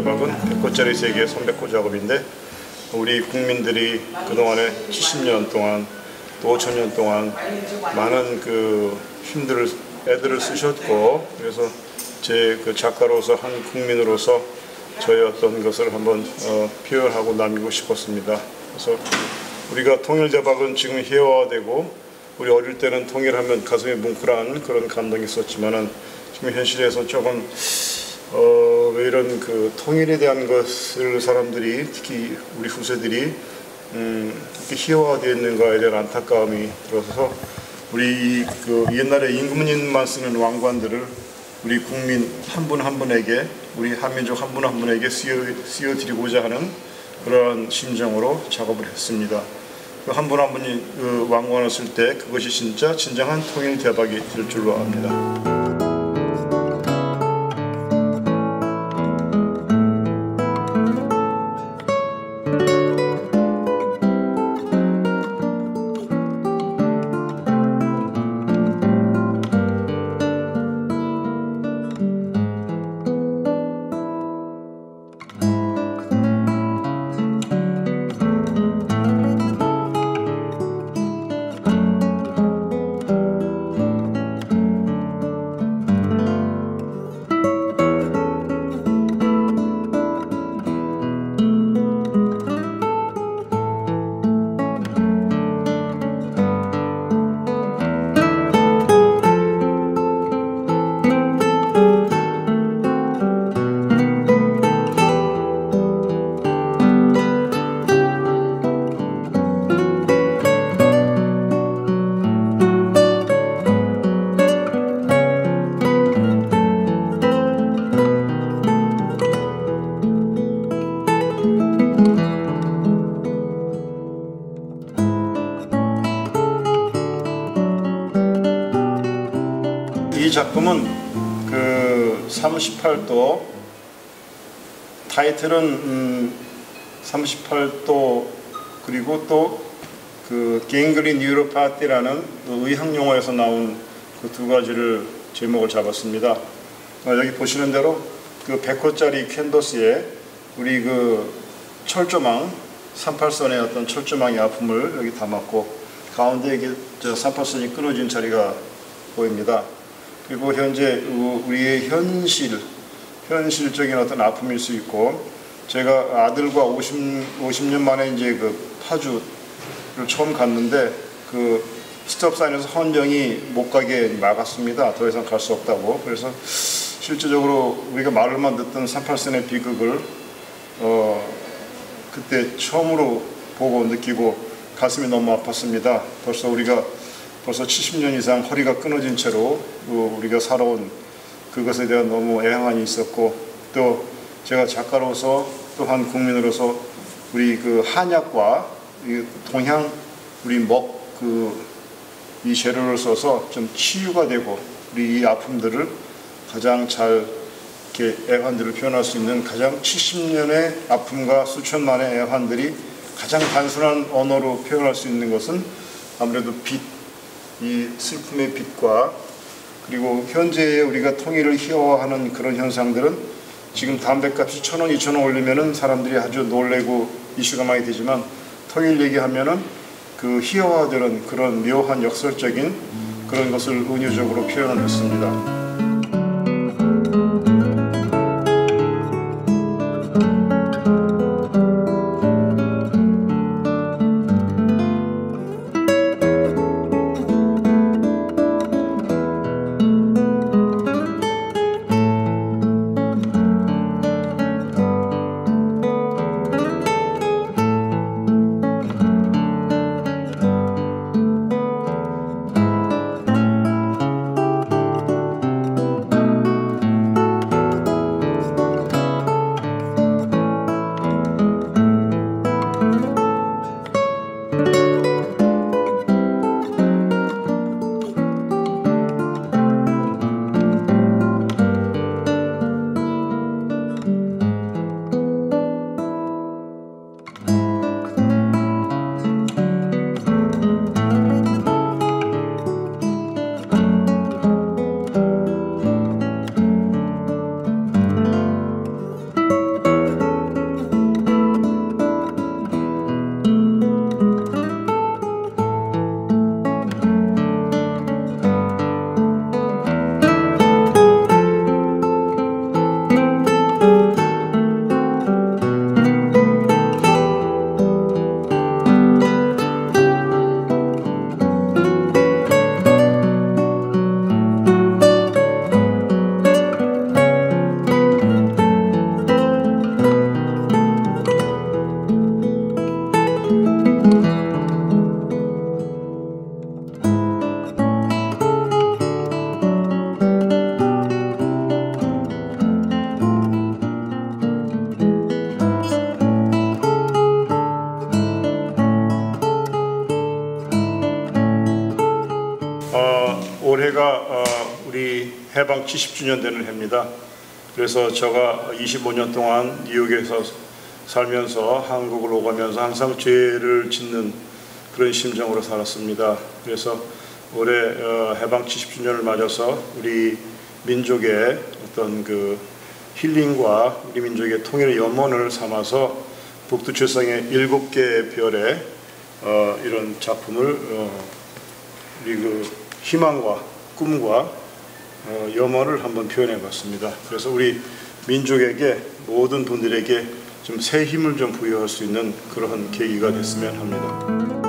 통일대박은 100호짜리 세계 300호 작업인데 우리 국민들이 그동안에 70년 동안 또 5천년 동안 많은 그 힘들을 애들을 쓰셨고 그래서 제 그 작가로서 한 국민으로서 저의 어떤 것을 한번 어, 표현하고 남기고 싶었습니다. 그래서 우리가 통일대박은 지금 희화화되고 우리 어릴 때는 통일하면 가슴에 뭉클한 그런 감동이 있었지만은 지금 현실에서 조금 어, 왜 이런 그 통일에 대한 것을 사람들이 특히 우리 후세들이 음, 이렇게 희화화되어 있는가에 대한 안타까움이 들어서 우리 그 옛날에 임금님만 쓰는 왕관들을 우리 국민 한 분한 분에게 우리 한민족 한분한 분에게 쓰여, 드리고자 하는 그러한 심정으로 작업을 했습니다. 그 한 분한 분이 그 왕관을 쓸 때 그것이 진짜 진정한 통일 대박이 될 줄로 압니다. 이 작품은 그 38도 타이틀은 음 38도 그리고 또 그 갱그리 뉴로파티라는 그 의학 용어에서 나온 그 두 가지를 제목을 잡았습니다. 어, 여기 보시는 대로 그 100호짜리 캔버스에 우리 그 철조망 38선의 어떤 철조망의 아픔을 여기 담았고 가운데 이게 저 38선이 끊어진 자리가 보입니다. 그리고 현재 우리의 현실, 현실적인 어떤 아픔일 수 있고, 제가 아들과 50, 50년 만에 이제 그 파주를 처음 갔는데, 그 스톱 사인에서 헌정이 못 가게 막았습니다. 더 이상 갈 수 없다고. 그래서 실제적으로 우리가 말로만 듣던 38선의 비극을, 어, 그때 처음으로 보고 느끼고 가슴이 너무 아팠습니다. 벌써 우리가 벌써 70년 이상 허리가 끊어진 채로 우리가 살아온 그것에 대한 너무 애환이 있었고 또 제가 작가로서 또한 국민으로서 우리 그 한약과 동양 우리 먹 그 이 재료를 써서 좀 치유가 되고 우리 이 아픔들을 가장 잘 이렇게 애환들을 표현할 수 있는 가장 70년의 아픔과 수천만의 애환들이 가장 단순한 언어로 표현할 수 있는 것은 아무래도 빛, 이 슬픔의 빛과 그리고 현재의 우리가 통일을 희화화하는 그런 현상들은 지금 담배값이 천 원, 이천 원 올리면은 사람들이 아주 놀래고 이슈가 많이 되지만 통일 얘기하면은 그 희화화되는 그런 묘한 역설적인 그런 것을 은유적으로 표현을 했습니다. 해방 70주년 되는 해입니다. 그래서 제가 25년 동안 뉴욕에서 살면서 한국을 오가면서 항상 죄를 짓는 그런 심정으로 살았습니다. 그래서 올해 어, 해방 70주년을 맞아서 우리 민족의 어떤 그 힐링과 우리 민족의 통일의 염원을 삼아서 북두칠성의 일곱 개의 별의 어, 이런 작품을 어, 우리 그 희망과 꿈과 어, 염원을 한번 표현해 봤습니다. 그래서 우리 민족에게 모든 분들에게 좀 새 힘을 좀 부여할 수 있는 그러한 계기가 됐으면 합니다.